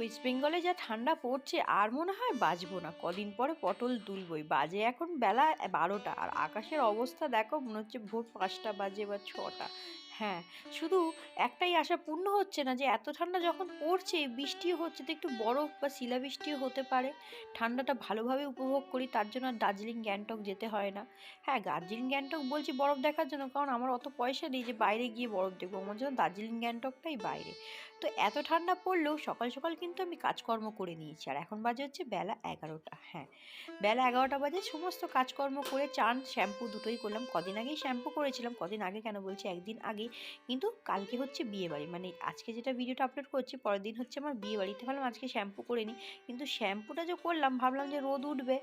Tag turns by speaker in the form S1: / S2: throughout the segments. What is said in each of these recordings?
S1: West বেঙ্গলে যা ঠান্ডা পড়ছে, আর মনে হয় বাজবো না। কদিন পরে পটল তুলবই বাজে এখন বেলা বারোটা, আর আকাশের অবস্থা দেখো, মনে হচ্ছে ভোর পাঁচটা বাজে বা ছটা। হ্যাঁ শুধু একটাই আশা পূর্ণ হচ্ছে না যে, এত ঠান্ডা যখন পড়ছে, বৃষ্টিও হচ্ছে, তো একটু বরফ বা শিলাবৃষ্টিও হতে পারে। ঠান্ডাটা ভালোভাবে উপভোগ করি, তার জন্য আর দার্জিলিং, গ্যাংটক যেতে হয় না। হ্যাঁ দার্জিলিং, গ্যাংটক বলছি বরফ দেখার জন্য, কারণ আমার অত পয়সা নেই যে, বাইরে গিয়ে বরফ দেখব। আমার জন্য দার্জিলিং, গ্যাংটকটাই বাইরে। তো এত ঠান্ডা পড়লেও সকাল সকাল কিন্তু আমি কাজকর্ম করে নিয়েছি। আর এখন বাজে হচ্ছে বেলা এগারোটা হ্যাঁ। বেলা এগারোটা বাজে, সমস্ত কাজকর্ম করে চান, শ্যাম্পু দুটোই করলাম। কদিন আগেই শ্যাম্পু করেছিলাম, কদিন আগে কেন বলছি? একদিন আগে কিন্তু কালকে হচ্ছে বিয়ে বাড়ি। মানে আজকে যেটা ভিডিওটা আপলোড করছি, পরের দিন হচ্ছে আমার বিয়ে বাড়িতে ভাবলাম আজকে শ্যাম্পু করে নিই। কিন্তু শ্যাম্পুটা যে করলাম, ভাবলাম যে রোদ উঠবে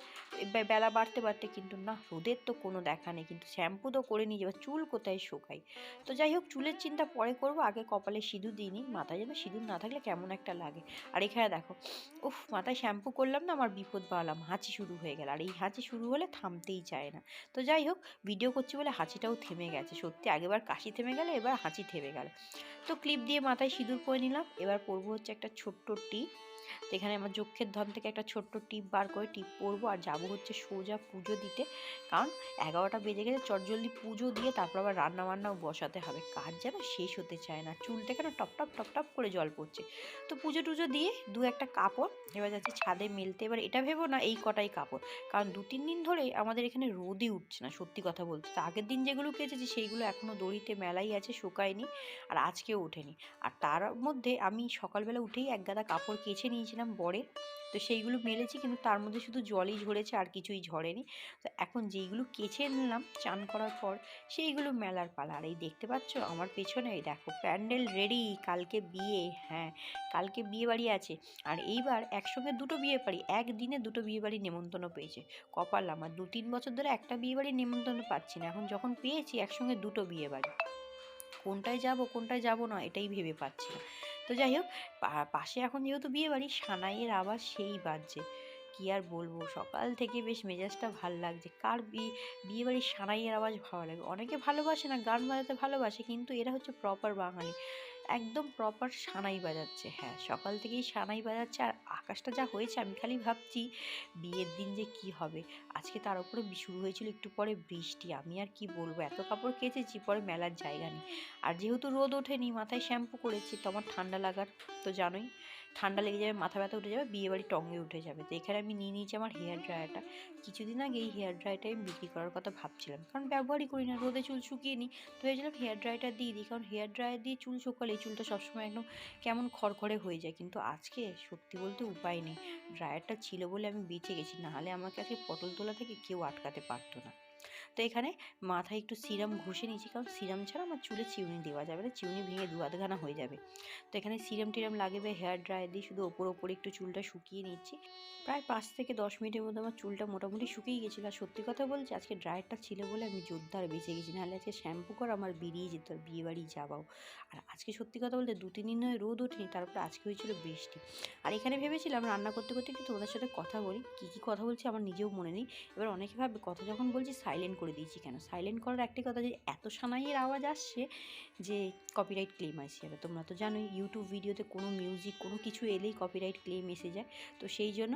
S1: বেলা বাড়তে বাড়তে কিন্তু না, রোদের তো কোনো দেখা নেই। কিন্তু শ্যাম্পু তো করে নিই এবার চুল কোথায় শোকাই? তো যাই হোক, চুলের চিন্তা পরে করব, আগে কপালে সিঁদুর দিইনি, মাথায় যেন সিঁদুর না থাকলে কেমন একটা লাগে। আর এখানে দেখো, উফ, মাথায় শ্যাম্পু করলাম না, আমার বিপদ বাড়লাম হাঁচি শুরু হয়ে গেল। আর এই হাঁচি শুরু হলে থামতেই চায় না। তো যাই হোক ভিডিও করছি বলে হাঁচিটাও থেমে গেছে। সত্যি আগেবার কাশি থেমে গেলে এবার হাঁচি থেমে গেল। তো ক্লিপ দিয়ে মাথায় সিঁদুর পরে নিলাম। এবার পরবো হচ্ছে একটা ছোট্ট টিপ তো এখানে আমার যক্ষের ধন থেকে একটা ছোট্ট টিপ বার করে টিপ পরবো আর যাব হচ্ছে সোজা পুজো দিতে। কারণ এগারোটা বেজে গেছে চটজলদি পুজো দিয়ে তারপর আবার রান্না বান্নাও বসাতে হবে। কাজ যেন শেষ হতে চায় না। চুল থেকে না টপ টপ টপ টপ করে জল পড়ছে। তো পুজো টুজো দিয়ে দু একটা কাপড়, এবার যাচ্ছে ছাদে মেলতে। এবার এটা ভেবো না, এই কটাই কাপড়। কারণ দু, তিন দিন ধরে আমাদের এখানে রোদই উঠছে না, সত্যি কথা বলতে। তো আগের দিন যেগুলো কেচেছি, সেইগুলো এখনও দড়িতে মেলাই আছে, শুকায়নি। আর আজকেও ওঠেনি। আর তার মধ্যে আমি সকালবেলা উঠেই এক গাদা কাপড় কেচে নিয়েছিলাম বরের তো সেইগুলো মেলেছি কিন্তু তার মধ্যে শুধু জলই ঝরেছে, আর কিছুই ঝরেনি। তো এখন যেইগুলো কেচে নিলাম চান করার পর, সেইগুলো মেলার পালা। আর এই দেখতে পাচ্ছ আমার পেছনে, এই দেখো, প্যান্ডেল রেডি, কালকে বিয়ে হ্যাঁ কালকে বিয়ে বাড়ি আছে। আর এইবার একসঙ্গে দুটো বিয়ে বাড়ি, একদিনে দুটো বিয়ে বাড়ি নেমন্তন্ন পেয়েছে। কপাল আমার, দু তিন বছর ধরে একটা বিয়ে বাড়ি নেমন্তন্ন পাচ্ছি না। এখন যখন পেয়েছি একসঙ্গে দুটো বিয়ে বাড়ি। কোনটায় যাব কোনটায় যাব না, এটাই ভেবে পাচ্ছি না। তো যাই হোক পাশে এখন যেহেতু বিয়ে বাড়ি, সানাইয়ের আওয়াজ সেই বাজছে কি আর বলব? সকাল থেকে বেশ মেজাজটা ভালো লাগছে। কার বিয়ে বিয়ে বাড়ির সানাইয়ের আওয়াজ ভালো লাগে? অনেকে ভালোবাসে না, গান বাজাতে ভালোবাসে, কিন্তু এরা হচ্ছে প্রপার বাঙালি। একদম প্রপার সানাই বাজাচ্ছে। হ্যাঁ সকাল থেকেই সানাই বাজাচ্ছে আর আকাশটা যা হয়েছে আমি খালি ভাবছি, বিয়ের দিন যে কি হবে? আজকে তার উপরে শুরু হয়েছিল একটু পরে বৃষ্টি। আমি আর কি বলব? এত কাপড় কেচেছি, পরে মেলার জায়গা নেই। আর যেহেতু রোদ ওঠেনি, মাথায় শ্যাম্পু করেছি, তো আমার ঠান্ডা লাগার, তো জানোই। ঠান্ডা লেগে যাবে, মাথা ব্যথা উঠে যাবে, বিয়ে বাড়ি টঙ্গে উঠে যাবে। তো এখানে আমি নিয়ে নিয়েছি আমার হেয়ার ড্রায়ারটা। কিছুদিন আগে এই হেয়ার ড্রায়ারটা আমি বিক্রি করার কথা ভাবছিলাম। কারণ ব্যবহারই করি না, রোদে চুল শুকিয়ে নিই তো ভেবেছিলাম হেয়ার ড্রায়ারটা দিয়ে দিই, কারণ হেয়ার ড্রায়ার দিয়ে চুল শুকালে এই চুলটা সবসময় একদম কেমন খড়খড়ে হয়ে যায়। কিন্তু আজকে সত্যি বলতে উপায় নেই। ড্রায়ারটা ছিল বলে আমি বেঁচে গেছি, নাহলে আমাকে আজকে পটল তোলা থেকে কেউ আটকাতে পারতো না। তো এখানে মাথায় একটু সিরাম ঘষে নিয়েছি। কারণ সিরাম ছাড়া আমার চুলে চিউনি দেওয়া যাবে না, চিউনি ভেঙে দু আধখানা হয়ে যাবে। তো এখানে সিরাম টিরাম লাগবে হেয়ার ড্রায়ার দিয়ে শুধু ওপর ওপরে একটু চুলটা শুকিয়ে নিচ্ছি। প্রায় পাঁচ থেকে দশ মিনিটের মধ্যে আমার চুলটা মোটামুটি শুকিয়ে গেছিল। আর সত্যি কথা বলছি আজকে ড্রায়ারটা ছিল বলে আমি জোরদার বেঁচে গেছি। নাহলে আজকে শ্যাম্পু করা আমার বেরিয়ে যেত, আর বিয়ে বাড়ি যাওয়াও আর আজকে সত্যি কথা বলতে দু তিন দিন ধরে রোদ ওঠেনি, তারপরে আজকে হয়েছিল বৃষ্টি। আর এখানে ভেবেছিলাম রান্না করতে করতে কিন্তু তোমাদের সাথে কথা বলি। কী কী কথা বলছি আমার নিজেও মনে নেই। এবার অনেকে ভাববে, কথা যখন বলছি সাইলেন্ট করে দিয়েছি কেন? সাইলেন্ট করার একটি কথা যে, এত সানাইয়ের আওয়াজ আসছে যে কপিরাইট ক্লেম আসে যাবে তোমরা তো জানোই ইউটিউব ভিডিওতে কোনো মিউজিক কোনো কিছু এলেই কপিরাইট ক্লেম এসে যায়। তো সেই জন্য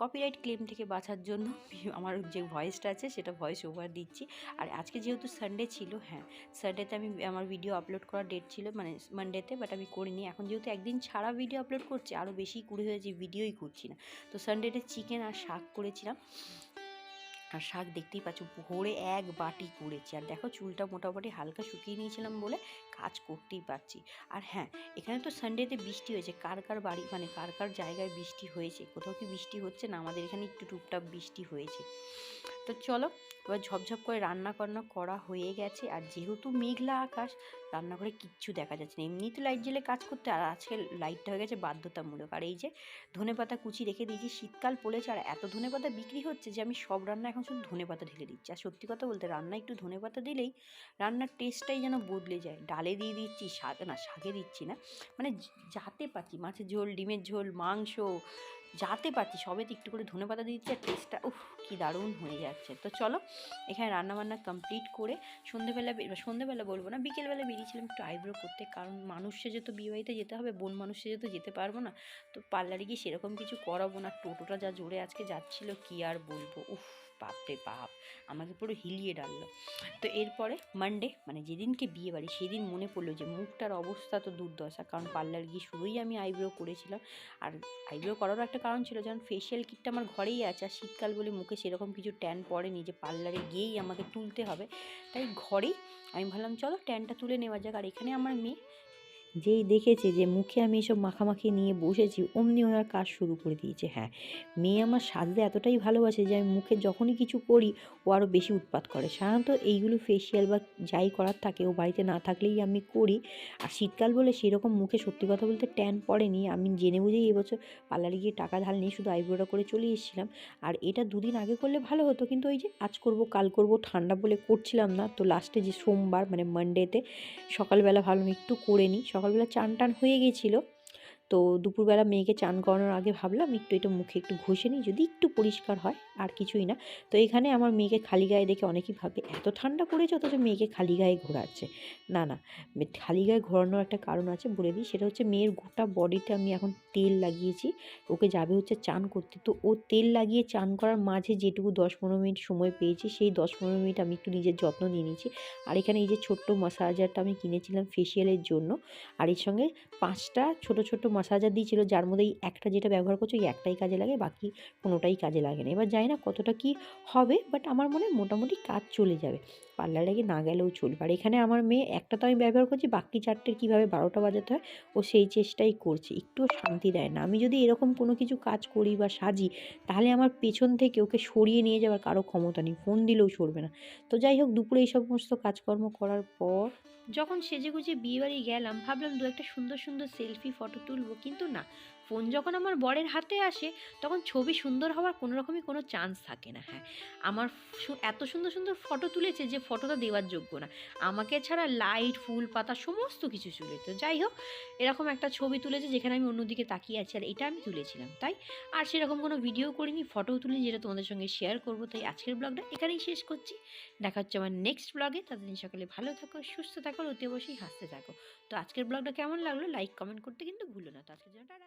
S1: কপিরাইট ক্লেম থেকে বাঁচার জন্য আমার যে ভয়েসটা আছে, সেটা ভয়েস ওভার দিচ্ছি। আর আজকে যেহেতু সানডে ছিল হ্যাঁ সানডেতে আমি আমার ভিডিও আপলোড করার ডেট ছিল মানে মানডেতে বাট আমি করিনি। এখন যেহেতু একদিন ছাড়া ভিডিও আপলোড করছি আরও বেশি কুড়ে হয়েছে ভিডিওই করছি না। তো সানডেতে চিকেন আর শাক করেছিলাম। আর শাক দেখতেই পাচ্ছ, ভোরে এক বাটি করেছি আর দেখো, চুলটা মোটামুটি হালকা শুকিয়ে নিয়েছিলাম বলে কাজ করতেই পারছি। আর হ্যাঁ এখানে তো সানডেতে বৃষ্টি হয়েছে। কার কার বাড়ি মানে কার কার জায়গায় বৃষ্টি হয়েছে? কোথাও কি বৃষ্টি হচ্ছে না? আমাদের এখানে একটু টুকটাক বৃষ্টি হয়েছে। তো চলো, এবার ঝপঝপ করে রান্না বান্না করা হয়ে গেছে। আর যেহেতু মেঘলা আকাশ, রান্নাঘরে কিচ্ছু দেখা যাচ্ছে না। এমনি তো লাইট জ্বেলে কাজ করতে আর আজকে লাইটটা হয়ে গেছে বাধ্যতামূলক। আর এই যে ধনে পাতা কুচি রেখে দিয়েছি, শীতকাল পড়েছে আর এত ধনে পাতা বিক্রি হচ্ছে যে আমি সব রান্না এখন শুধু ধনে পাতা ঢেলে দিচ্ছি। আর সত্যি কথা বলতে রান্না একটু ধনে পাতা দিলেই রান্নার টেস্টটাই যেন বদলে যায়। ডালে দিয়ে দিচ্ছি শাক, না শাকে দিচ্ছি না মানে যাতে পাচ্ছি। মাছের ঝোল, ডিমের ঝোল, মাংস যাতে পারছি সবেতে একটু করে ধনে পাতা দিচ্ছি আর টেস্টটা উফ, কী দারুণ হয়ে যাচ্ছে। তো চলো, এখানে রান্নাবান্না কমপ্লিট করে সন্ধেবেলা সন্ধেবেলা বলব না, বিকেলবেলা বেরিয়েছিলাম একটু আইব্রো করতে, কারণ মানুষ সেজে তো বিয়েবাড়িতে যেতে হবে, বোন মানুষ সেজে তো যেতে পারব না, তো পার্লারে গিয়ে সেরকম কিছু করাবো না। টোটোটা যা জোরে আজকে যাচ্ছিল, কি আর বলব, উফ। বাপরে বাপ আমাকে পুরো হিলিয়ে ডাললো। তো এরপরে মানডে মানে যেদিনকে বিয়ে বাড়ি, সেদিন মনে পড়ল যে মুখটার অবস্থা তো দুর্দশা, কারণ পার্লার গিয়ে শুধুই আমি আইব্রো করেছিলাম। আর আইব্রো করারও একটা কারণ ছিল, যেমন ফেশিয়াল কিটটা আমার ঘরেই আছে, আর শীতকাল বলে মুখে সেরকম কিছু ট্যান পড়েনি যে পার্লারে গিয়েই আমাকে তুলতে হবে। তাই ঘরেই আমি ভাবলাম, চলো ট্যানটা তুলে নেওয়া যাক। আর এখানে আমার মেয়ে যেই দেখেছে যে মুখে আমি এসব মাখামাখি নিয়ে বসেছি, অমনি ওনার কাজ শুরু করে দিয়েছে। হ্যাঁ মেয়ে আমার সাজতে এতটাই ভালোবাসে যে আমি মুখে যখনই কিছু করি, ও আরও বেশি উৎপাত করে। সাধারণত এইগুলো ফেসিয়াল বা যাই করার থাকে, ও বাড়িতে না থাকলেই আমি করি। আর শীতকাল বলে সেরকম মুখে সত্যি কথা বলতে ট্যান পড়েনি। আমি জেনে বুঝেই এবছর পার্লারে গিয়ে টাকা ধার নিয়ে শুধু আইব্রোটা করে চলে এসেছিলাম। আর এটা দুদিন আগে করলে ভালো হতো, কিন্তু ওই যে আজ করব, কাল করব, ঠান্ডা বলে করছিলাম না। তো লাস্টে যে সোমবার মানে মানডেতে সকালবেলা ভাবলাম একটু করে নিই। সকালবেলা চান টান হয়ে গেছিল তো দুপুরবেলা মেয়েকে চান করানোর আগে ভাবলাম একটু এটা মুখে একটু ঘষে নিই, যদি একটু পরিষ্কার হয় আর কিছুই না। তো এখানে আমার মেয়েকে খালি গায়ে দেখে অনেকেই ভাবে, এত ঠান্ডা পড়েছে অথচ মেয়েকে খালি গায়ে ঘোরাচ্ছে। না না খালি গায়ে ঘোরানোর একটা কারণ আছে বলে দিই, সেটা হচ্ছে মেয়ের গোটা বডিতে আমি এখন তেল লাগিয়েছি, ওকে যাবে হচ্ছে চান করতে। তো ও তেল লাগিয়ে চান করার মাঝে যেটুকু দশ পনেরো মিনিট সময় পেয়েছি, সেই দশ পনেরো মিনিট আমি একটু নিজের যত্ন নিয়ে নিয়েছি। আর এখানে এই যে ছোট্ট মাসাজারটা আমি কিনেছিলাম ফেসিয়ালের জন্য, আর এর সঙ্গে পাঁচটা ছোট ছোট মাসাজার দিয়েছিল, যার মধ্যে এই একটা যেটা ব্যবহার করছ, এই একটাই কাজে লাগে, বাকি কোনোটাই কাজে লাগে না। এবার জানি না কতটা কি হবে বাট আমার মনে মোটামুটি কাজ চলে যাবে। পার্লারে গিয়ে না গেলেও চলবে। আর এখানে আমার মেয়ে, একটা তো আমি ব্যবহার করছি, বাকি চারটে কীভাবে বারোটা বাজাতে হয়, ও সেই চেষ্টাই করছে। একটুও শান্তি দেয় না। আমি যদি এরকম কোনো কিছু কাজ করি বা সাজি, তাহলে আমার পেছন থেকে ওকে সরিয়ে নিয়ে যাওয়ার কারও ক্ষমতা নেই। ফোন দিলেও সরবে না। তো যাই হোক, দুপুরে এই সমস্ত কাজকর্ম করার পর যখন সেজে গুজে বিয়েবাড়ি গেলাম, ভাবলাম দু একটা সুন্দর সুন্দর সেলফি, ফটো তুলবো। কিন্তু না। ফোন যখন আমার বরের হাতে আসে, তখন ছবি সুন্দর হওয়ার কোনো রকমই কোনো চান্স থাকে না হ্যাঁ। আমার এত সুন্দর সুন্দর ফটো তুলেছে যে ফটোটা দেওয়ার যোগ্য না। আমাকে ছাড়া লাইট ফুল, পাতা সমস্ত কিছু তুলে তো যাই হোক, এরকম একটা ছবি তুলেছে যেখানে আমি অন্যদিকে তাকিয়ে আছি আর এটা আমি তুলেছিলাম, তাই? আর সেরকম কোনো ভিডিও করিনি ফটোও তুলিনি যেটা তোমাদের সঙ্গে শেয়ার করব। তাই আজকের ব্লগটা এখানেই শেষ করছি। দেখা হচ্ছে আমার নেক্সট ব্লগে ততদিন সকালে ভালো থাকো, সুস্থ থাকো অতি অবশ্যই হাসতে থাকো। তো আজকের ব্লগটা কেমন লাগল? লাইক কমেন্ট করতে কিন্তু ভুলো না। তো জন্য